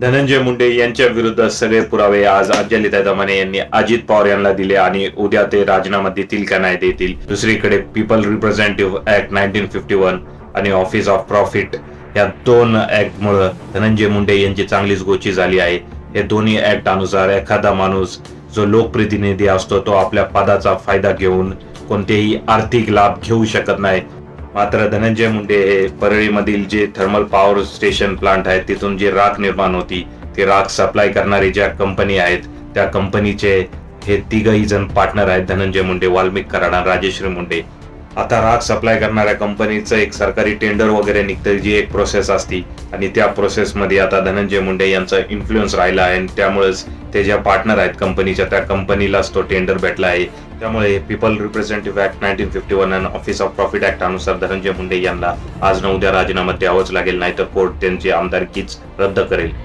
धनंजय मुंडे यांच्या विरुद्ध सगळे पुरावे आज अंजलिता दमाने यांनी अजित पवार यांना दिले आणि उद्या ते राजीनामा देतील का नाही देतील. दुसरीकडे people representative act nineteen fifty one आणि ऑफिस ऑफ प्रॉफिट या दोन ऍक्ट मुळे धनंजय मुंडे यांची चांगलीच गोची झाली आहे. हे दोन्ही ऍक्ट अनुसार एखादा माणूस जो लोकप्रतिनिधी असतो तो आपल्या पदाचा फायदा घेऊन कोणतेही आर्थिक लाभ घेऊ शकत नाही. मात्र धनंजय मुंडे हे परळीमधील जे थर्मल पॉवर स्टेशन प्लांट आहे तिथून जी राख निर्माण होती ती राख सप्लाय करणारी ज्या कंपनी आहेत त्या कंपनीचे हे तिघही जण पार्टनर आहेत धनंजय मुंडे वाल्मिक कराडा राजेश्री मुंडे. आता राख सप्लाय करणाऱ्या कंपनीचं एक सरकारी टेंडर वगैरे निघतं जी एक प्रोसेस असती. आणि त्या प्रोसेसमध्ये आता धनंजय मुंडे यांचा इन्फ्लुएन्स राहिला आहे. आणि त्यामुळेच ते ज्या पार्टनर आहेत कंपनीच्या त्या कंपनीलाच तो टेंडर भेटला आहे. त्यामुळे people representative act nineteen fifty one and office of profit act अनुसार धनंजय मुंडे यांना आज न उद्या राजीनामा द्यावाच लागेल नाहीतर कोर्ट त्यांची आमदारकीच रद्द करेल.